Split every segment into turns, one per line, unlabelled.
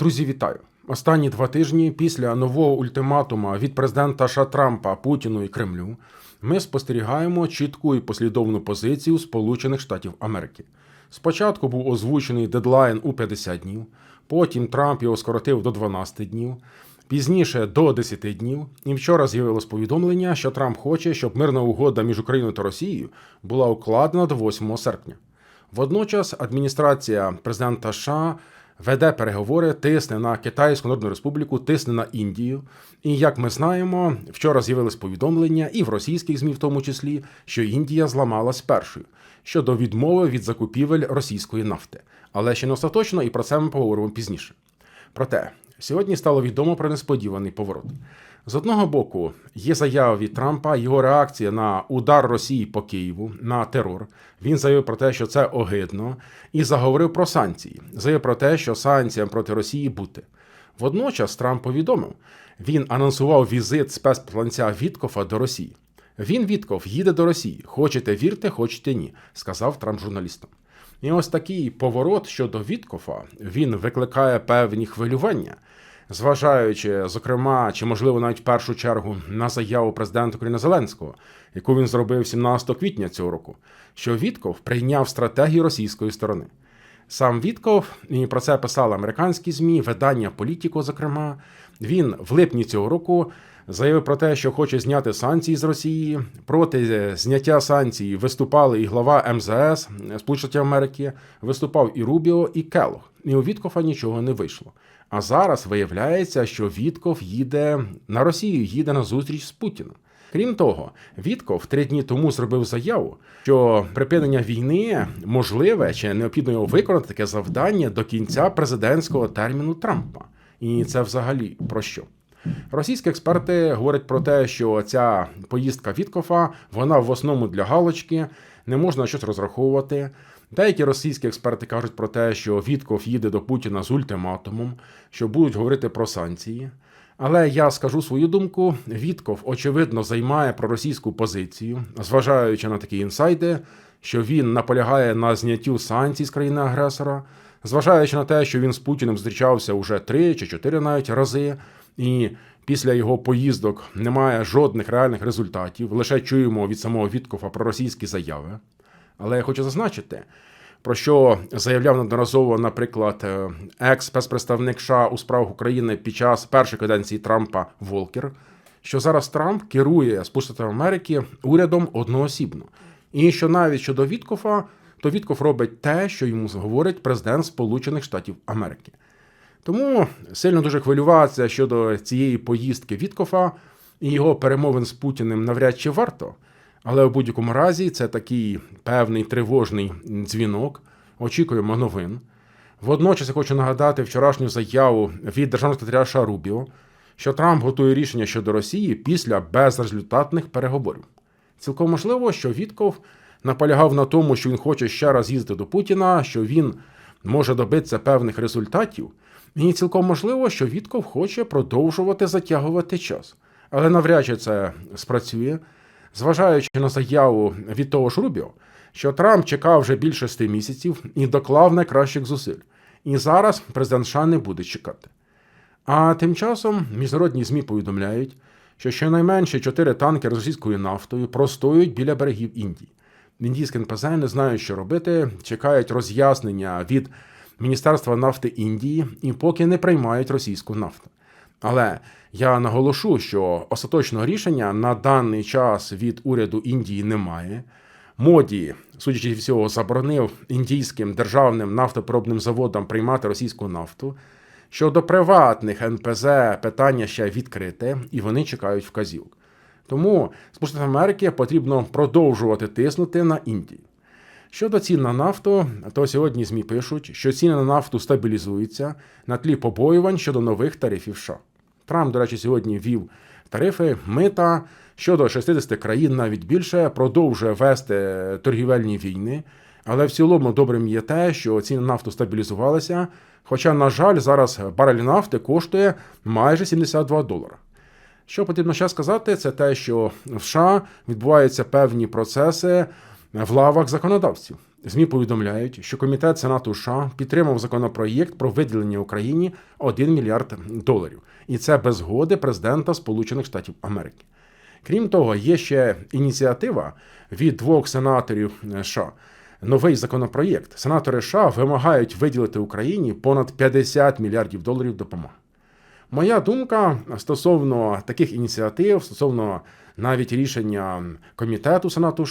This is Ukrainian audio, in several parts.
Друзі, вітаю! Останні два тижні після нового ультиматума від президента США Трампа Путіну і Кремлю ми спостерігаємо чітку і послідовну позицію Сполучених Штатів Америки. Спочатку був озвучений дедлайн у 50 днів, потім Трамп його скоротив до 12 днів, пізніше до 10 днів. І вчора з'явилось повідомлення, що Трамп хоче, щоб мирна угода між Україною та Росією була укладена до 8 серпня. Водночас адміністрація президента США веде переговори, тисне на Китайську Народну Республіку, тисне на Індію. І як ми знаємо, вчора з'явились повідомлення, і в російських ЗМІ, в тому числі, що Індія зламалась першою щодо відмови від закупівель російської нафти. Але ще не остаточно, і про це ми поговоримо пізніше. Проте сьогодні стало відомо про несподіваний поворот. З одного боку, є заява від Трампа, його реакція на удар Росії по Києву на терор. Він заявив про те, що це огидно, і заговорив про санкції. Заявив про те, що санкціям проти Росії бути. Водночас Трамп повідомив, він анонсував візит спецпосланця Віткофа до Росії. Він Вітков їде до Росії. Хочете вірте, хочете ні, сказав Трамп журналістам. І ось такий поворот щодо Віткофа він викликає певні хвилювання зважаючи, зокрема, чи можливо навіть в першу чергу на заяву президента України Зеленського, яку він зробив 17 квітня цього року, що Вітков прийняв стратегію російської сторони. Сам Вітков, і про це писали американські змі, видання Політіко, зокрема, він в липні цього року заявив про те, що хоче зняти санкції з Росії. Проти зняття санкцій виступали і глава МЗС Сполучених Америки, виступав і Рубіо, і Келох. І у Віткофа нічого не вийшло. А зараз виявляється, що Вітков їде на Росію, їде на зустріч з Путіним. Крім того, Вітков три дні тому зробив заяву, що припинення війни можливе чи необхідно його виконати таке завдання до кінця президентського терміну Трампа. І це взагалі про що? Російські експерти говорять про те, що ця поїздка Віткофа вона в основному для галочки, не можна щось розраховувати. Деякі російські експерти кажуть про те, що Вітков їде до Путіна з ультиматумом, що будуть говорити про санкції. Але я скажу свою думку: Вітков, очевидно, займає проросійську позицію, зважаючи на такі інсайди, що він наполягає на зняттю санкцій з країни-агресора, зважаючи на те, що він з Путіним зустрічався уже три чи чотири навіть рази, і після його поїздок немає жодних реальних результатів. Лише чуємо від самого Віткова про російські заяви. Але я хочу зазначити, про що заявляв неодноразово, наприклад, е, екс-спецпредставник США у справах України під час першої каденції Трампа Волкер, що зараз Трамп керує Сполученими Америки урядом одноосібно. І що навіть щодо Віткофа, то Віткоф робить те, що йому говорить президент Сполучених Штатів Америки. Тому сильно дуже хвилюватися щодо цієї поїздки Віткофа і його перемовин з Путіним навряд чи варто. Але в будь-якому разі це такий певний тривожний дзвінок. Очікуємо новин. Водночас я хочу нагадати вчорашню заяву від державного секретаря Рубіо, що Трамп готує рішення щодо Росії після безрезультатних переговорів. Цілком можливо, що Вітков наполягав на тому, що він хоче ще раз їздити до Путіна, що він може добитися певних результатів. І цілком можливо, що Вітков хоче продовжувати затягувати час. Але навряд чи це спрацює зважаючи на заяву від того ж Рубіо, що Трамп чекав вже більше 6 місяців і доклав найкращих зусиль. І зараз президент США не буде чекати. А тим часом міжнародні ЗМІ повідомляють, що щонайменше чотири танки з російською нафтою простоюють біля берегів Індії. Індійські НПЗ не знають, що робити, чекають роз'яснення від Міністерства нафти Індії і поки не приймають російську нафту. Але я наголошу, що остаточного рішення на даний час від уряду Індії немає. Моді, судячи всього, заборонив індійським державним нафтопробним заводам приймати російську нафту. Щодо приватних НПЗ питання ще відкрите, і вони чекають вказівок. Тому Сполучених Америки потрібно продовжувати тиснути на Індію. Щодо цін на нафту, то сьогодні ЗМІ пишуть, що ціни на нафту стабілізуються на тлі побоювань щодо нових тарифів США. Трамп, до речі, сьогодні ввів тарифи, мита щодо 60 країн, навіть більше, продовжує вести торгівельні війни. Але в цілому добрим є те, що ціни нафту стабілізувалися. Хоча, на жаль, зараз барель нафти коштує майже 72 долара. Що потрібно ще сказати, це те, що в США відбуваються певні процеси в лавах законодавців. ЗМІ повідомляють, що комітет Сенату США підтримав законопроєкт про виділення Україні 1 мільярд доларів, і це без згоди президента Сполучених Штатів Америки. Крім того, є ще ініціатива від двох сенаторів е, США. Новий законопроєкт. Сенатори США вимагають виділити Україні понад 50 мільярдів доларів допомоги. Моя думка стосовно таких ініціатив, стосовно навіть рішення комітету Сенату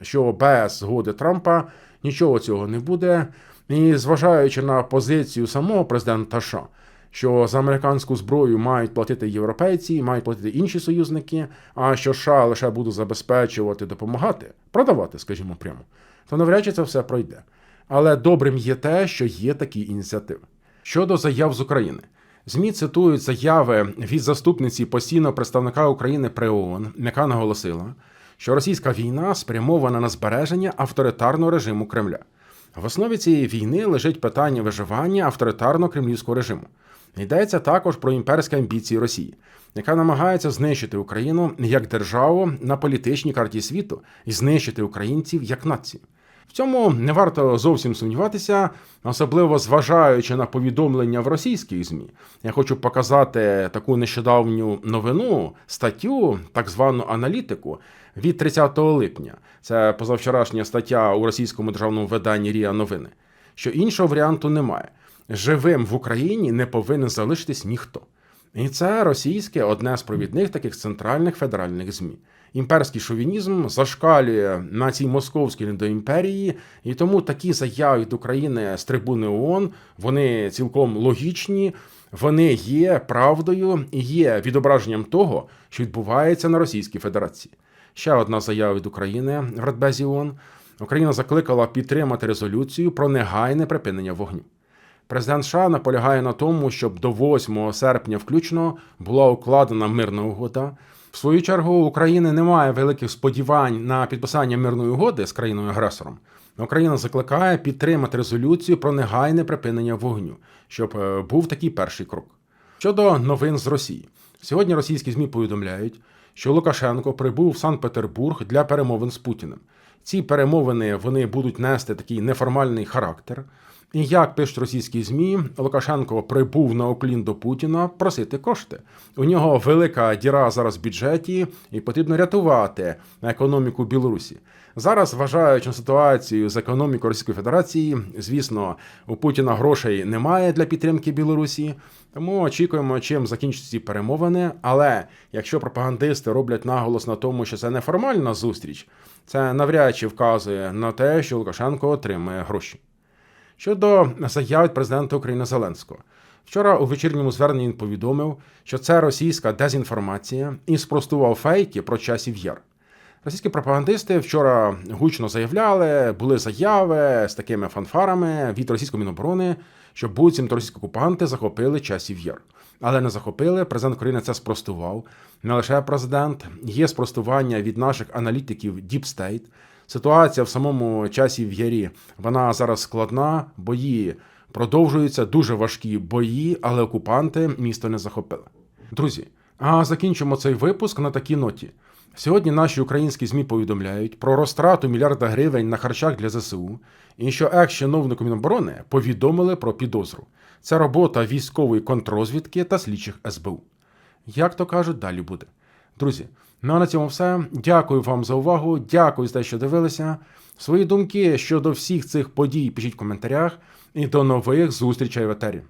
що без згоди Трампа нічого цього не буде. І зважаючи на позицію самого президента США, що за американську зброю мають платити європейці, мають платити інші союзники, а що США лише будуть забезпечувати, допомагати, продавати, скажімо прямо, то навряд чи це все пройде. Але добрим є те, що є такі ініціативи. Щодо заяв з України. ЗМІ цитують заяви від заступниці постійного представника України при ООН, яка наголосила, що російська війна спрямована на збереження авторитарного режиму Кремля. В основі цієї війни лежить питання виживання авторитарного кремлівського режиму. Йдеться також про імперські амбіції Росії, яка намагається знищити Україну як державу на політичній карті світу і знищити українців як націю. В цьому не варто зовсім сумніватися, особливо зважаючи на повідомлення в російських ЗМІ. Я хочу показати таку нещодавню новину, статтю, так звану аналітику від 30 липня. Це позавчорашня стаття у російському державному виданні Рія Новини. Що іншого варіанту немає. Живим в Україні не повинен залишитись ніхто. І це російське одне з провідних таких центральних федеральних ЗМІ. Імперський шовінізм зашкалює на цій московській недоімперії, і тому такі заяви від України з трибуни ООН, вони цілком логічні, вони є правдою і є відображенням того, що відбувається на Російській Федерації. Ще одна заява від України в Радбезі ООН. Україна закликала підтримати резолюцію про негайне припинення вогню. Президент США наполягає на тому, щоб до 8 серпня включно була укладена мирна угода. В свою чергу України немає великих сподівань на підписання мирної угоди з країною-агресором. Україна закликає підтримати резолюцію про негайне припинення вогню, щоб е, був такий перший крок. Щодо новин з Росії, сьогодні російські змі повідомляють, що Лукашенко прибув в Санкт-Петербург для перемовин з Путіним. Ці перемовини вони будуть нести такий неформальний характер. І як пишуть російські змі, Лукашенко прибув на оклін до Путіна просити кошти. У нього велика діра зараз в бюджеті, і потрібно рятувати економіку Білорусі. Зараз, вважаючи на ситуацію з економікою Російської Федерації, звісно, у Путіна грошей немає для підтримки Білорусі. Тому очікуємо, чим закінчаться ці перемовини. Але якщо пропагандисти роблять наголос на тому, що це неформальна зустріч, це навряд чи вказує на те, що Лукашенко отримає гроші. Щодо заяв від президента України Зеленського. Вчора у вечірньому зверненні він повідомив, що це російська дезінформація і спростував фейки про часів яр. Російські пропагандисти вчора гучно заявляли, були заяви з такими фанфарами від російської міноборони, що буцімто російські окупанти захопили часів яр. Але не захопили. Президент України це спростував. Не лише президент, є спростування від наших аналітиків Deep State. Ситуація в самому часі в ярі вона зараз складна. Бої продовжуються дуже важкі бої, але окупанти місто не захопили. Друзі, а закінчимо цей випуск на такій ноті. Сьогодні наші українські змі повідомляють про розтрату мільярда гривень на харчах для ЗСУ, і що екс-чиновнику Міноборони повідомили про підозру. Це робота військової контррозвідки та слідчих СБУ. Як то кажуть, далі буде. Друзі, ну а на цьому все. Дякую вам за увагу. Дякую за те, що дивилися. Свої думки щодо всіх цих подій пишіть в коментарях. І до нових зустрічей в етері.